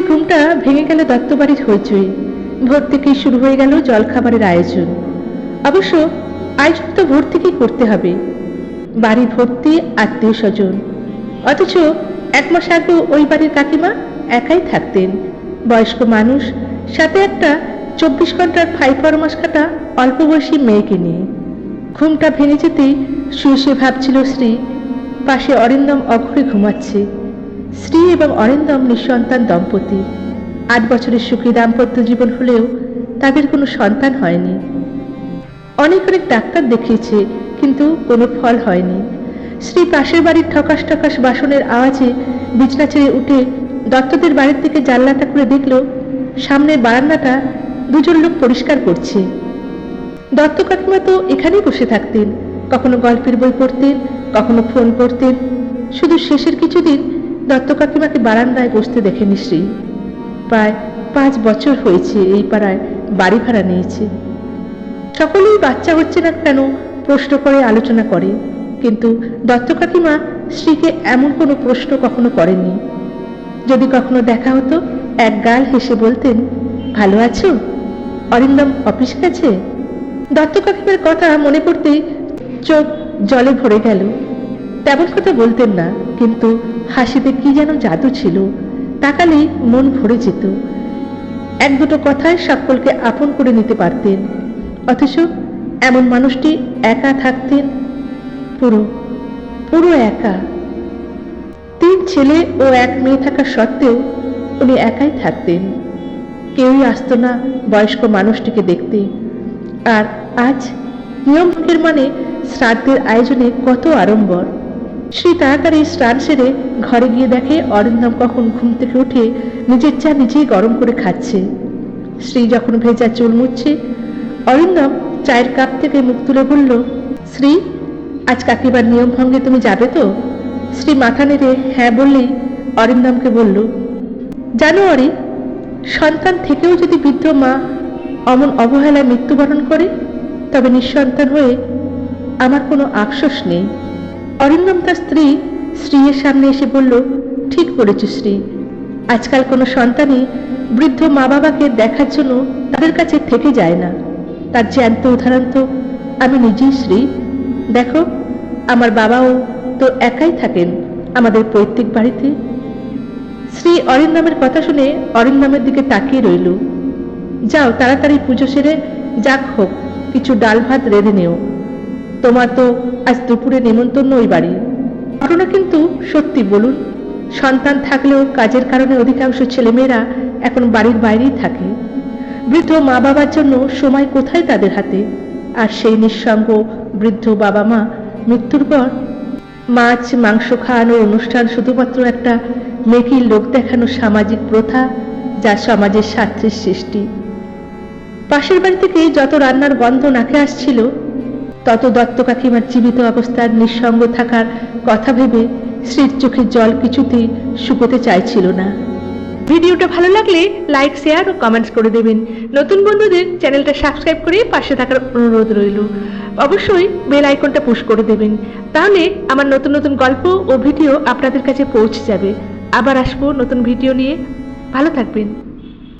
স্ত্রীর ঘুমটা ভেঙে গেল দত্তবাড়ির হইচই। ভোর থেকেই শুরু হয়ে গেল জলখাবারের আয়োজন। অবশ্য আয়োজন তো ভোর থেকেই করতে হবে? বাড়ি ভর্তি, আত্মীয় স্বজন। অথচ এক মাস আগেও ওই বাড়ির কাকিমা একাই থাকতেন। বয়স্ক মানুষ, সাথে একটা চব্বিশ ঘণ্টার ফাইভ ফরমাস কাটা অল্প বয়সী মেয়েকে নিয়ে। ঘুমটা ভেঙে যেতেই শুয়ে শুয়ে ভাবছিল শ্রী, পাশে অরিন্দম অঘরে ঘুমাচ্ছে। স্ত্রী এবং অরিন্দম নিঃসন্তান দম্পতি। আট বছরের সুখী দাম্পত্য জীবন হলেও তাদের কোনো সন্তান হয়নি। অনেক অনেক ডাক্তার দেখিয়েছে, কিন্তু কোনো ফল হয়নি। শ্রী পাশের বাড়ির ঠকাস ঠকাস বাসনের আওয়াজে বিছনা ছেড়ে উঠে দত্তদের বাড়ির থেকে জানলাটা করে দেখল, সামনের বারান্দাটা দুজন লোক পরিষ্কার করছে। দত্ত কাকিমা তো এখানেই বসে থাকতেন, কখনো গল্পের বই পড়তেন, কখনো ফোন করতেন। শুধু শেষের কিছুদিন দত্ত কাকিমাকে বারান্দায় বসতে দেখেনি শ্রী প্রায় পাঁচ বছর হয়েছে এই পাড়ায় বাড়ি ভাড়া নিয়েছে। সকলেই বাচ্চা হচ্ছে না কেন প্রশ্ন করে, আলোচনা করে। কিন্তু দত্ত কাকিমা শ্রীকে এমন কোনো প্রশ্ন কখনো করেননি। যদি কখনো দেখা হতো, এক গাল হেসে বলতেন, ভালো আছো? অরিন্দম অফিস গেছে? দত্ত কাকিমার কথা মনে করতেই চোখ জলে ভরে গেল। তেমন কথা বলতেন না, কিন্তু হাসিতে কি যেন জাদু ছিল তাকালেই মন ভরে যেত। এক দুটো কথায় সকলকে আপন করে নিতে পারতেন, অথচ এমন মানুষটি একা থাকতেন, পুরো পুরো একা। তিন ছেলে ও এক মেয়ে থাকা সত্ত্বেও উনি একাই থাকতেন। কেউই আসতো না বয়স্ক মানুষটিকে দেখতে। আর আজ নিয়ম মানে শ্রাদ্ধের আয়োজনে কত আড়ম্বর। শ্রী তাড়াতাড়ি স্নান সেরে ঘরে গিয়ে দেখে অরিন্দম কখন ঘুম থেকে উঠে নিজের চা নিজেই গরম করে খাচ্ছে। শ্রী যখন ভেজা চুল মুছছে, অরিন্দম চায়ের কাপ থেকে মুখ তুলে বলল শ্রী আজ কাকিবার নিয়ম ভঙ্গে তুমি যাবে তো? শ্রী মাথা নেড়ে হ্যাঁ বললেই অরিন্দমকে বলল, জানো অরি, সন্তান থেকেও যদি বৃদ্ধ মা অমন অবহেলায় মৃত্যুবরণ করে, তবে নিঃসন্তান হয়ে আমার কোনো আফসোস নেই। অরিন্দম তার স্ত্রী শ্রীয়ের সামনে এসে বলল, ঠিক বলেছ শ্রী। আজকাল কোনো সন্তানই বৃদ্ধ মা বাবাকে দেখার জন্য তাদের কাছে থেকে যায় না। তার জ্যান্ত উদাহরণ তো আমি নিজেই শ্রী। দেখো, আমার বাবাও তো একাই থাকেন আমাদের পৈতৃক বাড়িতে শ্রী অরিন্দমের কথা শুনে অরিন্দমের দিকে তাকিয়ে রইল। যাও, তাড়াতাড়ি পুজো সেরে যাক হোক, কিছু ডাল ভাত রেঁধে নেও। তোমার তো আজ দুপুরে নেমন্তন্ন ওই বাড়ি। ঘটনা কিন্তু সত্যি বলুন, সন্তান থাকলেও কাজের কারণে অধিকাংশ ছেলেমেয়েরা এখন বাড়ির বাইরেই থাকে। বৃদ্ধ মা বাবার জন্য সময় কোথায় তাদের হাতে? আর সেই নিঃসঙ্গ বৃদ্ধ বাবা মা মৃত্যুর পর মাছ, মাংস খাওয়ানোর অনুষ্ঠান শুধুমাত্র একটা মেকির লোক দেখানো সামাজিক প্রথা যা সমাজের স্বার্থের সৃষ্টি। পাশের বাড়ি থেকে যত রান্নার গন্ধ নাকে আসছিল তত দত্ত কাকিমার জীবিত অবস্থার নিঃসঙ্গ থাকার কথা ভেবে স্ত্রীর চোখের জল কিছুতেই শুকোতে চাইছিল না। ভিডিওটা ভালো লাগলে লাইক, শেয়ার ও কমেন্টস করে দেবেন। নতুন বন্ধুদের চ্যানেলটা সাবস্ক্রাইব করে পাশে থাকার অনুরোধ রইল। অবশ্যই বেল আইকনটা পুশ করে দেবেন। তাহলে আমার নতুন নতুন গল্প ও ভিডিও আপনাদের কাছে পৌঁছে যাবে। আবার আসব নতুন ভিডিও নিয়ে। ভালো থাকবেন।